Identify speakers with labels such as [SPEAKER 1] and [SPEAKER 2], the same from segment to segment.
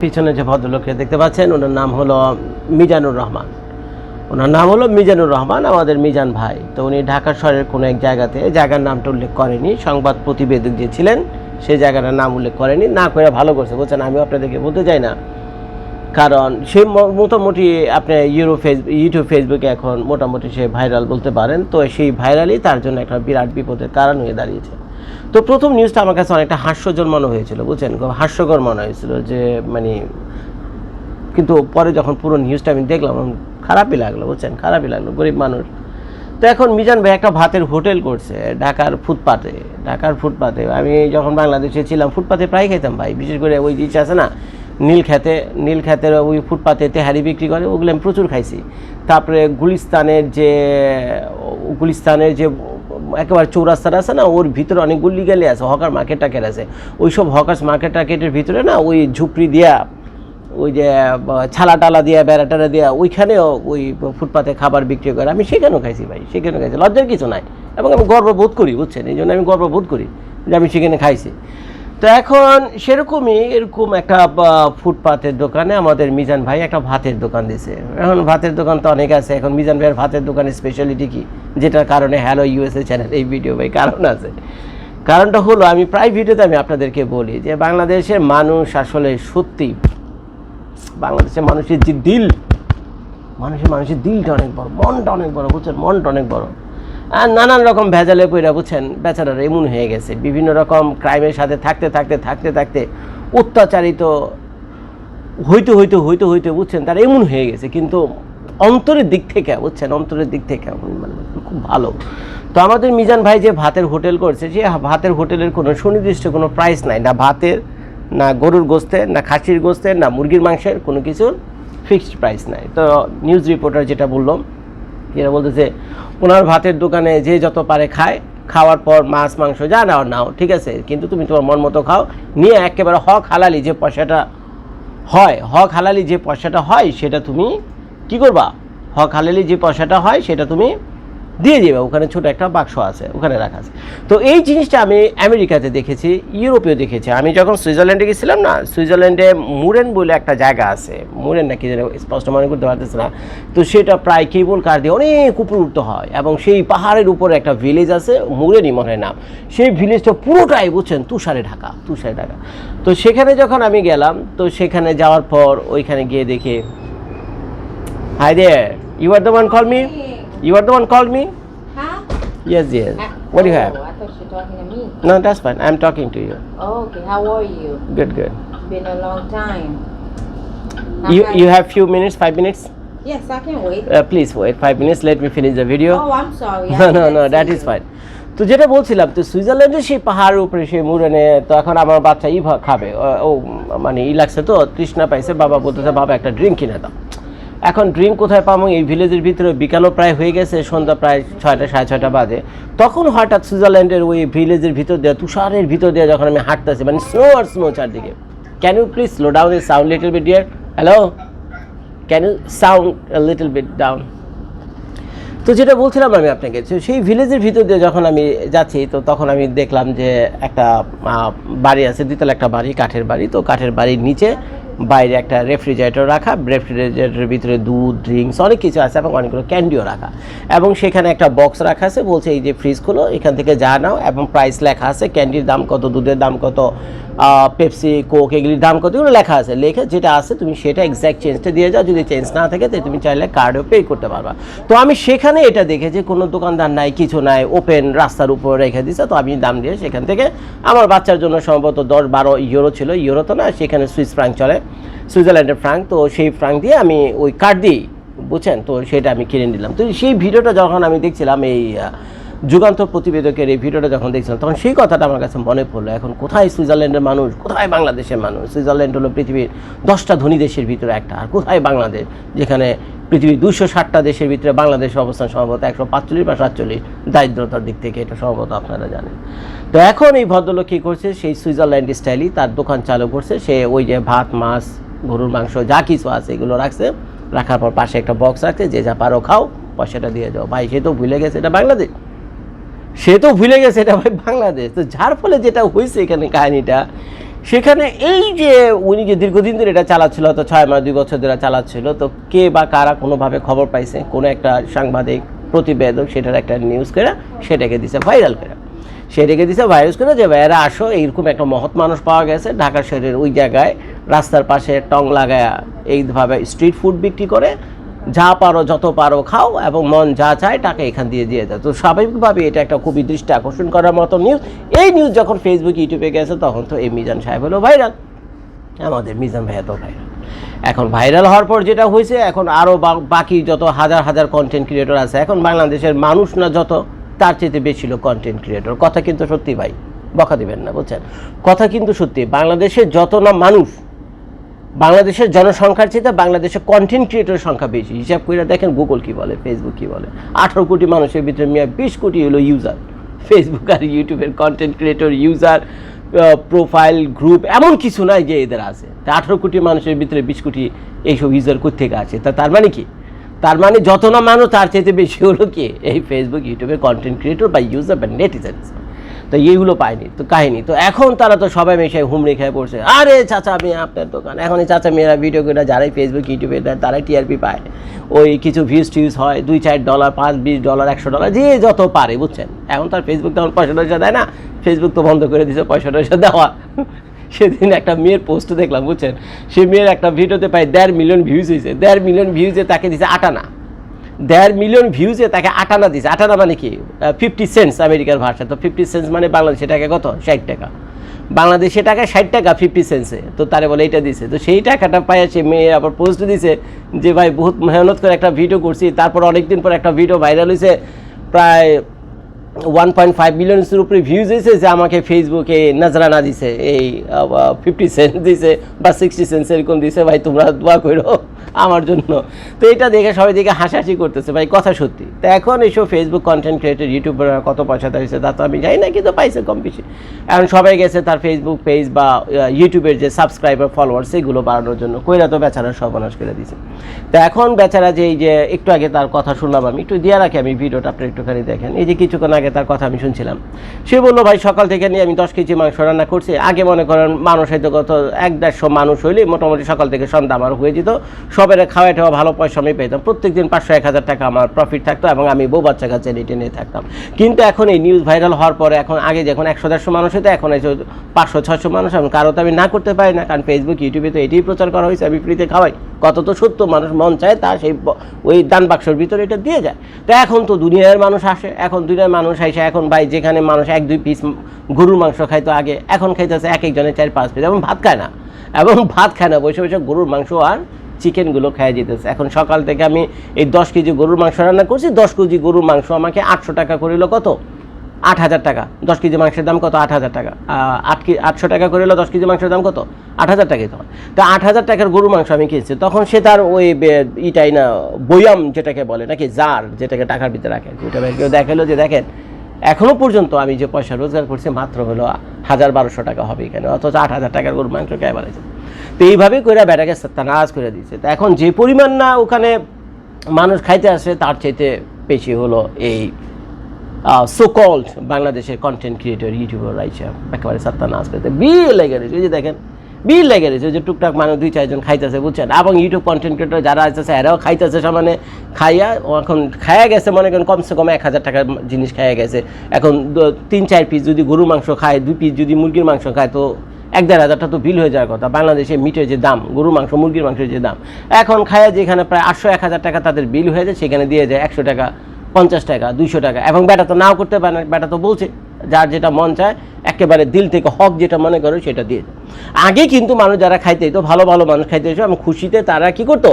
[SPEAKER 1] পিছনে যে ভদ্রলোককে দেখতে পাচ্ছেন, ওনার নাম হলো মিজানুর রহমান। ওনার নাম হলো মিজানুর রহমান, আমাদের মিজান ভাই। তো উনি ঢাকা শহরের কোনো এক জায়গাতে জায়গার নামটা উল্লেখ করেনি, সংবাদ প্রতিবেদক যে ছিলেন, সেই জায়গাটার নাম উল্লেখ করেনি। না করে ভালো করছে, বলছেন, আমি আপনাদেরকে বলতে চাই না। কারণ সে মোটামুটি আপনি ইউরো ফেস, ইউটিউব, ফেসবুকে এখন মোটামুটি সে ভাইরাল বলতে পারেন। তো সেই ভাইরালই তার জন্য একটা বিরাট বিপদের কারণ হয়ে দাঁড়িয়েছে। তো প্রথম নিউজটা আমার কাছে অনেকটা হাস্যজল মনে হয়েছিল, বুঝছেন? হাস্যকর মনে হয়েছিল যে মানে কিন্তু পরে যখন পুরো নিউজটা আমি দেখলাম খারাপই লাগল, বুঝছেন? খারাপই লাগল, গরিব মানুষ। তো এখন মিজান ভাই একটা ভাতের হোটেল করছে, ঢাকার ফুটপাতে ঢাকার ফুটপাতে। আমি যখন বাংলাদেশে ছিলাম, ফুটপাতে প্রায় খেতাম ভাই। বিশেষ করে ওই জিনিস আছে না, নীল খেতে, নীল ওই ফুটপাতে তেহারি বিক্রি করে, ওগুলো আমি প্রচুর খাইছি। তারপরে গুলিস্তানের যে গুলিস্তানের যে একেবারে চৌরাস্তার আছে না, ওর ভিতরে অনেকগুলো লিগালি গেলে আছে, হকার মার্কেট টার্কেট আছে। ওই সব হকার্স মার্কেট টার্কেটের ভিতরে না, ওই ঝুপড়ি দিয়া, ওই যে ছালা টালা দিয়া, বেড়া টেড়া দিয়া, ওইখানেও ওই ফুটপাতে খাবার বিক্রি করে। আমি সেখানেও খাইছি ভাই, সেখানেও খাইছি। লজ্জার কিছু নাই। এবং আমি গর্ববোধ করি, বুঝছেন? এই জন্য আমি গর্ববোধ করি যে আমি সেখানে খাইছি। তো এখন সেরকমই এরকম একটা ফুটপাতের দোকানে আমাদের মিজান ভাই একটা ভাতের দোকান দিছে এখন ভাতের দোকান তো অনেক আছে। এখন মিজান ভাইয়ের ভাতের দোকানের স্পেশালিটি কি? যেটার কারণে হ্যালো ইউএসএ চ্যানেল এই ভিডিও ভাই কারণ আছে। কারণটা হলো, আমি প্রায় ভিডিওতে আমি আপনাদেরকে বলি যে বাংলাদেশের মানুষ আসলে সত্যি, বাংলাদেশের মানুষের যে দিল, মানুষের মানুষের দিলটা অনেক বড়, মনটা অনেক বড়, বুঝছেন? মনটা অনেক বড়। আর নানান রকম ভেজালে পইরা বুঝছেন, বেচারারা এমন হয়ে গেছে। বিভিন্ন রকম ক্রাইমের সাথে থাকতে থাকতে থাকতে থাকতে অত্যাচারিত, হইতে হইতে হইতে হইতে বুঝছেন, তারা এমন হয়ে গেছে। কিন্তু অন্তরের দিক থেকে, বুঝছেন, অন্তরের দিক থেকে মানে খুব ভালো। তো আমাদের মিজান ভাই যে ভাতের হোটেল করছে যে ভাতের হোটেলের কোনো সুনির্দিষ্ট কোনো প্রাইস নাই, না ভাতের, না গরুর গোস্তের না খাসির গোস্তের না মুরগির মাংসের কোনো কিছুর ফিক্সড প্রাইস নাই। তো নিউজ রিপোর্টার যেটা বললাম যেটা বলতেছে, ওনার ভাতের দোকানে যে যত পারে খায়, খাওয়ার পর মাছ, মাংস যা নাও নাও, ঠিক আছে? কিন্তু তুমি তোমার মন মতো খাও। নিয়ে একেবারে হক হালালি যে পয়সাটা হয়, হক হালালি যে পয়সাটা হয়, সেটা তুমি কি করবা? হক হালালি যে পয়সাটা হয়, সেটা তুমি দিয়ে দেবে, ওখানে ছোট একটা বাক্স আছে, ওখানে রাখা আছে। তো এই জিনিসটা আমি আমেরিকাতে দেখেছি, ইউরোপেও দেখেছি। আমি যখন সুইজারল্যান্ডে গেছিলাম না, সুইজারল্যান্ডে মুরেন বলে একটা জায়গা আছে, মুরেন নাকি যেন স্পষ্ট মনে করতে পারতেছে না, তো সেটা প্রায় কেবল কার দিয়ে অনেক উপরে উঠতে হয় এবং সেই পাহাড়ের উপরে একটা ভিলেজ আছে, মুরেনই মনে হয় নাম। সেই ভিলেজটা পুরোটাই বুঝছেন, তুষারে ঢাকা তুষারে ঢাকা। তো সেখানে যখন আমি গেলাম, তো সেখানে যাওয়ার পর ওইখানে গিয়ে দেখে, hi there you are the one call me? you are the one called me
[SPEAKER 2] Huh?
[SPEAKER 1] yes yes
[SPEAKER 2] Uh,
[SPEAKER 1] what do you
[SPEAKER 2] oh,
[SPEAKER 1] have
[SPEAKER 2] I thought you were talking to me.
[SPEAKER 1] no that's fine i'm talking to you
[SPEAKER 2] Oh, okay. How are you?
[SPEAKER 1] good good
[SPEAKER 2] It's been a long time.
[SPEAKER 1] you
[SPEAKER 2] Okay.
[SPEAKER 1] you have few minutes five minutes
[SPEAKER 2] Yes, I can wait.
[SPEAKER 1] uh, please wait five minutes let me finish the video
[SPEAKER 2] Oh, I'm sorry. I
[SPEAKER 1] no no
[SPEAKER 2] didn't
[SPEAKER 1] no
[SPEAKER 2] see
[SPEAKER 1] that is
[SPEAKER 2] you.
[SPEAKER 1] fine তো যেটা বলছিলাম তো সুইজারল্যান্ডের সেই পাহাড়ের উপরে সেই মুরেনে তো এখন আমার বাচ্চা ই ভা- খাবে ও- ও মানে ই লাগছে তো তৃষ্ণা পাইছে বাবা বলতেছে বাবা একটা ড্রিঙ্ক কিনে দাও এখন ড্রিঙ্ক কোথায় পাবো? এই ভিলেজের ভিতরে বিকালও প্রায় হয়ে গেছে, সন্ধ্যা প্রায় ছয়টা, সাড়ে ছয়টা বাজে। তখন হঠাৎ সুইজারল্যান্ডের ওই ভিলেজের ভিতর দিয়ে, তুষারের ভিতর দিয়ে যখন আমি হাঁটতেছি মানে স্নো আর স্নো চারদিকে। Can you please slow down a sound little bit dear hello can you sound little bit down তো যেটা বলছিলাম আমি আপনাকে সেই ভিলেজের ভিতর দিয়ে যখন আমি যাচ্ছি, তো তখন আমি দেখলাম যে একটা বাড়ি আছে, দ্বিতলা একটা বাড়ি, কাঠের বাড়ি। তো কাঠের বাড়ির নিচে বাইরে একটা রেফ্রিজারেটর রাখা, রেফ্রিজারেটরের ভিতরে দুধ ড্রিঙ্কস অনেক কিছু আছে এবং অনেকগুলো ক্যান্ডিও রাখা। এবং সেখানে একটা বক্স রাখা আছে, বলছে এই যে ফ্রিজগুলো এখান থেকে যা নাও এবং প্রাইস লেখা আছে ক্যান্ডির দাম কত, দুধের দাম কত পেপসি কোক এগুলির দাম কত? এগুলো লেখা আছে। লেখে যেটা আছে, তুমি সেটা এক্স্যাক্ট চেঞ্জটা দিয়ে যাও। যদি চেঞ্জ না থাকে তাহলে তুমি চাইলে কার্ডও পে করতে পারবা। তো আমি সেখানে এটা দেখেছি, কোনো দোকানদার নাই, কিছু নাই ওপেন রাস্তার উপর রেখে দিছে। তো আমি দাম দিয়ে সেখান থেকে আমার বাচ্চার জন্য সম্ভবত দশ বারো ইউরো ছিল। ইউরো তো না, সেখানে সুইস ফ্রাঙ্ক চলে। সুইজারল্যান্ডের ফ্রাঙ্ক তো সেই ফ্রাঙ্ক দিয়ে আমি ওই কার্ড দিই, বুঝছেন? তো সেটা আমি কিনে নিলাম। তো সেই ভিডিওটা যখন আমি দেখছিলাম, এই যুগান্তর প্রতিবেদকের এই ভিডিওটা যখন দেখছিলাম, তখন সেই কথাটা আমার কাছে মনে পড়ল। এখন কোথায় সুইজারল্যান্ডের মানুষ, কোথায় বাংলাদেশের মানুষ? সুইজারল্যান্ড হলো পৃথিবীর দশটা ধনী দেশের ভিতরে একটা। আর কোথায় বাংলাদেশ? যেখানে পৃথিবীর দুশো ষাটটা দেশের ভিতরে বাংলাদেশের অবস্থান সম্ভবত একশো পাঁচচল্লিশ বা সাতচল্লিশ। দারিদ্রতার দিক থেকে এটা সম্ভবত আপনারা জানেন। তো এখন এই ভদ্রলোক কী করছে? সেই সুইজারল্যান্ড স্টাইলই তার দোকান চালু করছে। সে ওই যে ভাত, মাছ, গরুর মাংস, যা কিছু আছে এগুলো রাখছে। রাখার পর পাশে একটা বক্স রাখছে, যে যা পারো খাও, পয়সাটা দিয়ে যাও। ভাই, সে তো ভুলে গেছে, এটা বাংলাদেশ। সে তো ভুলে গেছে এটা ভাই বাংলাদেশ। তো যার ফলে যেটা হয়েছে এখানে কাহিনিটা, সেখানে এই যে উনি যে দীর্ঘদিন ধরে এটা চালাচ্ছিল তো ছয় মাস, দুই বছর ধরে চালাচ্ছিল, তো কে বা কারা কোনোভাবে খবর পাইছে, কোনো একটা সাংবাদিক প্রতিবেদক সেটার একটা নিউজ করে সেটাকে দিছে ভাইরাল করে। সেটাকে দিছে ভাইরাস করে যে ভাইয়েরা আসো, এইরকম একটা মহৎ মানুষ পাওয়া গেছে, ঢাকা শহরের ওই জায়গায় রাস্তার পাশে টং লাগায়া এইভাবে স্ট্রিট ফুড বিক্রি করে যা পারো, যত পারো খাও এবং মন যা চায় টাকা এখান দিয়ে দিয়ে দেয় তো স্বাভাবিকভাবে এটা একটা খুবই দৃষ্টি আকর্ষণ করার মতো নিউজ এই নিউজ যখন ফেসবুক ইউটিউবে গেছে, তখন তো এই মিজান সাহেব হলো ভাইরাল আমাদের মিজান ভাইয়া তো ভাইরাল এখন ভাইরাল হওয়ার পর যেটা হয়েছে, এখন আরও বাকি যত হাজার হাজার কন্টেন্ট ক্রিয়েটর আছে, এখন বাংলাদেশের মানুষ না যত, তার চেয়ে বেশি লোক কন্টেন্ট ক্রিয়েটর কথা কিন্তু সত্যি ভাই, বকা দিবেন না, বুঝছেন? কথা কিন্তু সত্যি, বাংলাদেশের যত না মানুষ বাংলাদেশের জনসংখ্যার চেয়ে বাংলাদেশের কন্টেন্ট ক্রিয়েটরের সংখ্যা বেশি। হিসাব করে দেখেন গুগল কি বলে ফেসবুক কি বলে। আঠারো কোটি মানুষের ভিতরে মিয়া বিশ কোটি হলো ইউজার ফেসবুক আর ইউটিউবের content creator user profile group এমন কিছু নাই যে এদের আছে। তা আঠারো কোটি মানুষের ভিতরে বিশ কোটি এইসব ইউজার কোথেকে আছে? তা তার মানে কি? তার মানে যত না মানুষ, তার চাইতে বেশি হলো কি? এই ফেসবুক ইউটিউবের কন্টেন্ট ক্রিয়েটর বা ইউজার বা নেটিজেন্স তো এইগুলো পায়নি, তো কাহিনি। তো এখন তারা তো সবাই মেশে হুমড়ি খেয়ে পড়ছে। আরে চাচা মেয়ে আপনার দোকান। এখন এই চাচা মেয়েরা ভিডিও করে যারাই ফেসবুক ইউটিউবে দেয়, তারাই টিআরপি পায়। ওই কিছু ভিউজ টিউজ হয়, দুই চার ডলার পাঁচ, বিশ ডলার একশো ডলার যে যত পারে, বুঝছেন? এখন তার ফেসবুক তেমন পয়সা টয়সা দেয় না। ফেসবুক তো বন্ধ করে দিয়েছে পয়সা টয়সা দেওয়া। সেদিন একটা মেয়ের পোস্ট দেখলাম, বুঝছেন? সে মেয়ের একটা ভিডিওতে প্রায় দেড় মিলিয়ন ভিউজ হয়েছে দেড় মিলিয়ন ভিউজে তাকে দিছে আটানা। দেড় মিলিয়ন ভিউজে তাকে আটানা দিয়েছে আটানা মানে কি? ফিফটি সেন্স আমেরিকার ভাষা। তো ফিফটি সেন্স মানে বাংলাদেশে টাকা কত? ষাট টাকা। বাংলাদেশে টাকা ষাট টাকা ফিফটি সেন্সে তো তারে বলে এটা দিছে। তো সেই টাকাটা পাইয়া সে মেয়ে আবার পোস্ট দিছে যে, ভাই, বহুত মেহনত করে একটা ভিডিও করছি। তারপর অনেকদিন পর একটা ভিডিও ভাইরাল হয়েছে প্রায় ওয়ান পয়েন্ট ফাইভ মিলিয়ন্সের উপরে ভিউজ এসেছে, যে আমাকে ফেসবুকে নজরানা দিছে, এই ফিফটি সেন্ট দিছে বা সিক্সটি সেন্ট এরকম দিছে, ভাই তোমরা দোয়া করো আমার জন্য। তো এটা দেখে সবাই দিকে হাসাহাসি করতেছে, ভাই কথা সত্যি। তো এখন এইসব ফেসবুক কন্টেন্ট ক্রিয়েটর ইউটিউবার কত পয়সা দিয়েছে তা তো আমি জানি না, কিন্তু পাইছে কম বেশি। এখন সবাই গেছে তার ফেসবুক পেজ বা ইউটিউবের যে সাবস্ক্রাইবার ফলোয়ার সেগুলো বাড়ানোর জন্য। কইরা তো বেচারা সর্বনাশ করে দিছে। তো এখন বেচারা যে এই যে একটু আগে তার কথা শুনলাম আমি, একটু দিয়ে রাখি আমি, ভিডিওটা আপনি একটুখানি দেখেন। এই যে কিছুক্ষণ আগে তার কথা আমি শুনছিলাম। সে বলল, ভাই, সকাল থেকে নিয়ে আমি দশ কেজি মাংস রান্না করছি। আগে মনে করেন মানুষ হয়তো কত এক দেড়শো মানুষ হইলে মোটামুটি সকাল থেকে সন্ধ্যা আমার হয়ে যেত। সবের খাওয়া টাওয়া ভালো পয়সা আমি পেতাম। প্রত্যেক দিন পাঁচশো, এক হাজার টাকা আমার প্রফিট থাকতো এবং আমি বউ বাচ্চা কাছে রেটে নিয়ে থাকতাম। কিন্তু এখন এই নিউজ ভাইরাল হওয়ার পরে এখন আগে যখন একশো, দেড়শো মানুষ হতো এখন এসে পাঁচশো ছশো মানুষ এখন কারও তো আমি না করতে পারি না। কারণ ফেসবুক ইউটিউবে তো এটাই প্রচার করা হয়েছে, আমি ফ্রিতে খাওয়াই। কত তো সত্য, মানুষ মন চায় তা সেই ওই দান বাক্সর ভিতরে এটা দিয়ে যায়। তো এখন তো দুনিয়ার মানুষ আসে, এখন দুনিয়ার মানুষ আসে এখন ভাই যেখানে মানুষ এক, দুই পিস গরুর মাংস খাইতো আগে, এখন খাইতেছে এক একজনের চার, পাঁচ পিস এবং ভাত খায় না। এবং ভাত খায় না, বসে বসে গরুর মাংস আর চিকেনগুলো খেয়ে যেতেছে এখন সকাল থেকে আমি এই দশ কেজি গরুর মাংস রান্না করছি, দশ কেজি গরুর মাংস আমাকে আটশো টাকা করিল কত? আট হাজার টাকা। দশ কেজি মাংসের দাম কত? আট হাজার টাকা। আট কি আটশো টাকা করে হলো দশ কেজি মাংসের দাম কত? আট হাজার টাকাই তখন তো আট হাজার টাকার গরু মাংস আমি কিনছি। তখন সে তার ওই ইটাই না, বয়াম যেটাকে বলে, নাকি জার যেটাকে টাকার ভিতরে রাখে। ওইটা করে দেখাল যে, দেখেন এখনও পর্যন্ত আমি যে পয়সা রোজগার করছি, মাত্র হলো হাজার বারোশো টাকা হবে এখানে। অথচ আট হাজার টাকার গরু মাংস কে বাড়াইছে তো এইভাবে করে বেটাকে তানাজ করে দিচ্ছে তো এখন যে পরিমাণ না ওখানে মানুষ খাইতে আসে, তার চাইতে বেশি হলো এই সো কল্ড বাংলাদেশের কন্টেন্ট ক্রিয়েটর ইউটিউবার রাইছে একেবারে সাত্তা নাচ করতে বিল লেগে রয়েছে ওই যে দেখেন, বিল লেগে রয়েছে যে টুকটাক মানুষ দুই, চারজন খাইতেছে, বুঝছেন? এবং ইউটিউব কন্টেন্ট ক্রিয়েটর যারা আসতেছে এরাও খাইতেছে সমানে খাইয়া এখন খাইয়া গেছে, মনে করেন কমসে কম এক হাজার টাকার জিনিস খাইয়া গেছে। এখন তিন, চার পিস যদি গরুর মাংস খায়, দুই পিস যদি মুরগির মাংস খায়, তো এক দেড় হাজারটা তো বিল হয়ে যাওয়ার কথা। বাংলাদেশে মিটের যে দাম, গরুর মাংস, মুরগির মাংসের যে দাম। এখন খায়া যেখানে প্রায় আটশো, এক হাজার টাকা তাদের বিল হয়ে যায়, সেখানে দিয়ে যায় একশো টাকা পঞ্চাশ টাকা, দুইশো টাকা। এবং ব্যাটা তো নাও করতে পারে না, ব্যাটা তো বলছে, যার যেটা মন চায়, একেবারে দিল থেকে হক যেটা মনে করে সেটা দিয়ে আগে কিন্তু মানুষ যারা খাইতে তো ভালো ভালো মানুষ খাইতে এসো আমি খুশিতে তারা কি করতো?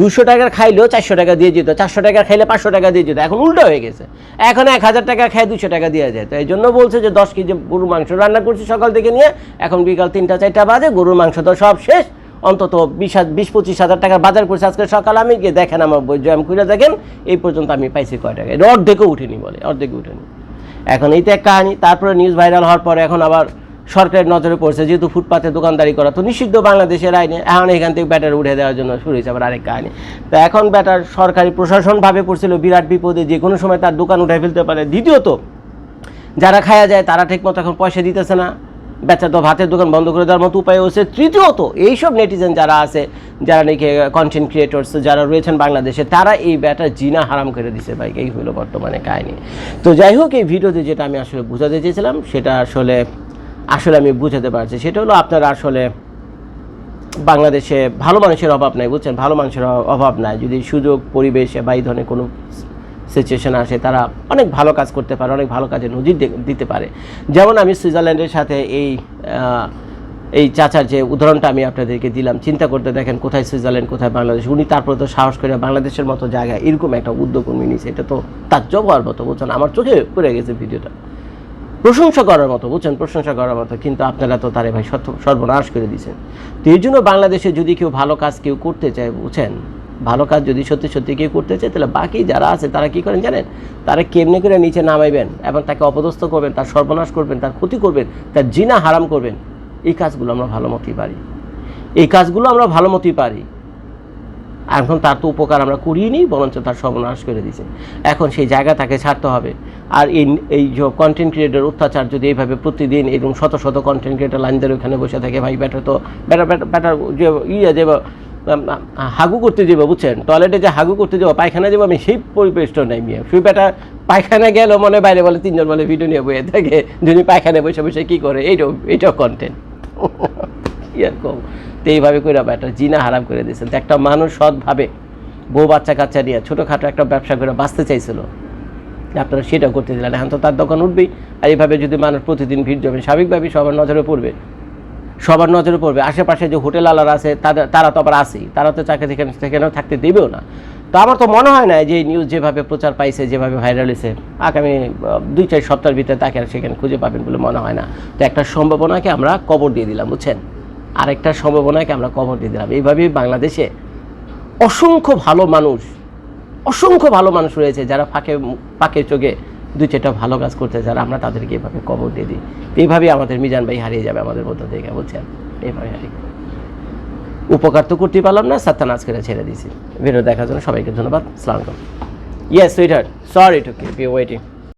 [SPEAKER 1] দুশো টাকার খাইলেও চারশো টাকা দিয়ে যেত, চারশো টাকার খাইলে পাঁচশো টাকা দিয়ে যেত, এখন উল্টো হয়ে গেছে। এখন এক হাজার টাকা খায় দুশো টাকা দেওয়া যায়। তো এই জন্য বলছে যে দশ কেজি গরুর মাংস রান্না করছি সকাল থেকে নিয়ে, এখন বিকাল তিনটা, চারটা বাজে, গরুর মাংস তো সব শেষ। অন্তত বিশ বিশ, পঁচিশ হাজার টাকার বাজার করছে। আজকে সকালে আমি গিয়ে দেখেন আমার বই জয়াম খুঁজে দেখেন, এই পর্যন্ত আমি পাইছি কয় টাকা। এটা অর্ধেকও উঠেনি বলে, অর্ধেকও উঠেনি। এখন এই তো এক কাহিনী তারপরে নিউজ ভাইরাল হওয়ার পরে এখন আবার সরকারের নজরে পড়ছে, যেহেতু ফুটপাতে দোকানদারি করা, তো নিষিদ্ধ বাংলাদেশের আইনে, এখন এখান থেকে ব্যাটার উঠে দেওয়ার জন্য শুরু হয়েছে আবার আরেক কাহিনী তো এখন ব্যাটার সরকারি প্রশাসনভাবে পড়ছিল বিরাট বিপদে যে কোনো সময় তার দোকান উঠে ফেলতে পারে। দ্বিতীয়ত, যারা খায়া যায়, তারা ঠিক মতো এখন পয়সা দিতেছে না। বেচা তো ভাতের দোকান বন্ধ করে দেওয়ার মতো উপায় হচ্ছে তৃতীয়ত, এইসব নেটিজেন যারা আছে, যারা নাকি কন্টেন্ট ক্রিয়েটর্স যারা রয়েছেন বাংলাদেশে, তারা এই ব্যাটা জিনা হারাম করে দিছে ভাই, এই হলো বর্তমানে কাহিনি। তো যাই হোক, এই ভিডিওতে যেটা আমি আসলে বোঝাতে চেয়েছিলাম, সেটা আসলে আসলে আমি বুঝাতে পারছি। সেটা হলো আপনারা আসলে বাংলাদেশে ভালো মানুষের অভাব নাই, বুঝছেন? ভালো মানুষের অভাব নাই। যদি সুযোগ, পরিবেশে বা এই ধরনের কোনো সিচুয়েশন আসে, তারা অনেক ভালো কাজ করতে পারে, অনেক ভালো কাজে নজির দিতে পারে। যেমন আমি সুইজারল্যান্ডের সাথে এই এই চাচার যে উদাহরণটা আমি আপনাদেরকে দিলাম, চিন্তা করতে দেখেন কোথায় সুইজারল্যান্ড, কোথায় বাংলাদেশ। উনি তারপরে তো সাহস করে বাংলাদেশের মতো জায়গায় এরকম একটা উদ্যোগ উনি নিয়েছে এটা তো তার জব হওয়ার মতো, বুঝছেন? আমার চোখে পড়ে গেছে ভিডিওটা। প্রশংসা করার মতো, বুঝছেন? প্রশংসা করার মতো, কিন্তু আপনারা তো তারে ভাই সর্ব- সর্বনাশ করে দিয়েছেন তো এই জন্য বাংলাদেশে যদি কেউ ভালো কাজ কেউ করতে চায়, বুঝছেন? ভালো কাজ যদি সত্যি সত্যি কেউ করতে চায়, তাহলে বাকি যারা আছে, তারা কি করেন জানেন? তারা কেমনে করে নিচে নামাইবেন এবং তাকে অপদস্থ করবেন, তার সর্বনাশ করবেন, তার ক্ষতি করবেন, তার জিনা হারাম করবেন। এই কাজগুলো আমরা ভালো মতোই পারি। এই কাজগুলো আমরা ভালো মতোই পারি। এখন তার তো উপকার আমরা করিয়ে নিই, বরঞ্চ তার সর্বনাশ করে দিয়েছে এখন সেই জায়গা তাকে ছাড়তে হবে। আর এই এই যে কন্টেন্ট ক্রিয়েটার অত্যাচার যদি এইভাবে প্রতিদিন এরকম শত শত কন্টেন্ট ক্রিয়েটার লাইনদের ওখানে বসে থাকে, ভাই ব্যাটার তো ব্যাটার ব্যাটার যে ইয়ে যে হাগু করতে যাব বুঝছেন? টয়লেটে যে হাগু করতে যাব পায়খানা যাব আমি সেই পরিবেশটা নাই মিয়া। সেই ব্যাটা পায়খানা গেল, মনে বাইরে বলে তিনজন বলে ভিডিও নিয়ে বইয়ে থাকে। যদি পায়খানা বসে বসে কী করে? এইটাও এইটাও কন্টেন্ট এরকম তো এইভাবে করে ব্যাটার জিনা হারাম করে দিয়েছেন একটা মানুষ সৎভাবে বউ বাচ্চা কাচ্চা নিয়ে ছোটোখাটো একটা ব্যবসা করে বাঁচতে চাইছিল। আপনারা সেটা করতে দিলেন। এখন তো তার দোকান উঠবেই। আর এইভাবে যদি মানুষ প্রতিদিন ভিড় জমে, স্বাভাবিকভাবেই সবার নজরে পড়বে। সবার নজরে পড়বে। আশেপাশে যে হোটেল আলার আছে, তাদের তারা তো আবার আসেই তারা তো চাকরি সেখানে সেখানেও থাকতে দেবেও না। তো আমার তো মনে হয় না যে এই নিউজ যেভাবে প্রচার পাইছে, যেভাবে ভাইরাল হয়েছে আগামী দুই চার সপ্তাহের ভিতরে তাকে আর সেখানে খুঁজে পাবেন বলে মনে হয় না। তো একটা সম্ভাবনাকে আমরা কবর দিয়ে দিলাম, বুঝছেন? আরেকটা সম্ভাবনাকে আমরা কবর দিয়ে দিলাম। এইভাবেই বাংলাদেশে অসংখ্য ভালো মানুষ অসংখ্য ভালো মানুষ রয়েছে যারা ফাঁকে ফাঁকে চোখে দুই চারটা ভালো কাজ করতে যারা, আমরা তাদেরকে এভাবে কবর দিয়ে দিই। এইভাবে এইভাবেই আমাদের মিজান ভাই হারিয়ে যাবে আমাদের মধ্য থেকে বলছেন এইভাবে হারিয়ে। উপকার তো করতে পারলাম না সাতটা সাত্তানাজ করে ছেড়ে দিয়েছি। ভিডিও দেখার জন্য সবাইকে ধন্যবাদ, সালাম yes sweeter sorry to keep you waiting